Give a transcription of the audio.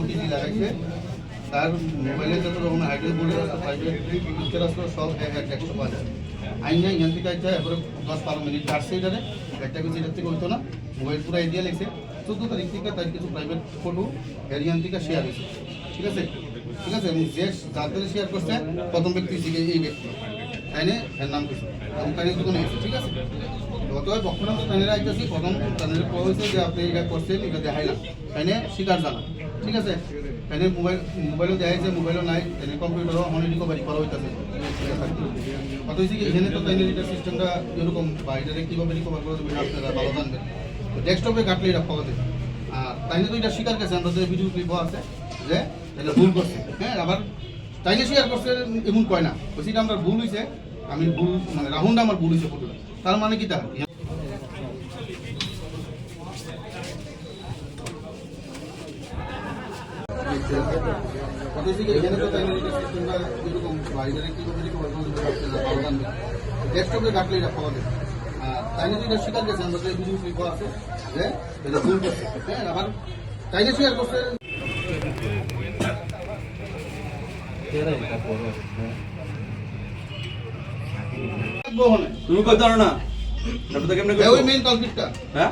OTT লাগাইছে। তার মোবাইলে যত রকম হাইড্রোল বোর্ডের আছে প্রাইভেট পিকচার আছে, সব এক এক একশো পাওয়া যায়। আইন এখান থেকে আইতে এরপরে দশ বারো মিনিট কাটছে এটারে একটা কিছু এটার থেকে হইতো না। মোবাইল পুরো এরিয়া লেগছে। চোদ্দ তারিখ থেকে তার কিছু প্রাইভেট ফটো এরিয়ান থেকে শেয়ার হয়েছে। ঠিক আছে? ঠিক আছে? এবং যে যাদের শেয়ার করছে, প্রথম ব্যক্তি ছিল এই ব্যক্তি। তাই না? এর নাম কিছু এবং তাই গেছে ঠিক আছে? অতএব বর্তমান তো তাদের আইতেছি। প্রথম তাদের কোয়া হয়েছে যে আপনি এটা করছেন, এটা দেখাইলাম। তাই না? স্বীকার জানা ঠিক আছে? তাই মোবাইল, মোবাইলও দেখাইছে মোবাইলও নাই। তাই কম্পিউটারও অনেক রিকভারি করা হইতেছে কত হয়েছে কি এখানে তো তাই এটা সিস্টেমটা এরকম বা এটা কীভাবে রিকভার করে দেবেন আপনারা ভালো জানবেন। ডেস্কটপে কাটলে এটা পাওয়া যাবে আর তাইলে তো এটা স্বীকার করছে, আমরা ভিডিও ক্লিপ আছে যে এটা ভুল করছে। হ্যাঁ আবার তাইলে স্বীকার করছে, এমন কয় না। বলছি এটা আমার ভুল হয়েছে আমি ভুল মানে রাহুলটা আমার ভুল হয়েছে ফটোটা তার মানে কি তার কত হয়েছে কি এখানে তো তাইলে এটা সিস্টেমটা এরকম বা এটা কীভাবে রিকভার করে দেবেন আপনারা ভালো জানবেন ডেস্কটপে কাটলে এটা পাওয়া স্বীকার করছে আছে যে ভুল করছে? হ্যাঁ আবার স্বীকার করছে তুমি না কেমনে ওই মেইন কালপিটটা হ্যাঁ?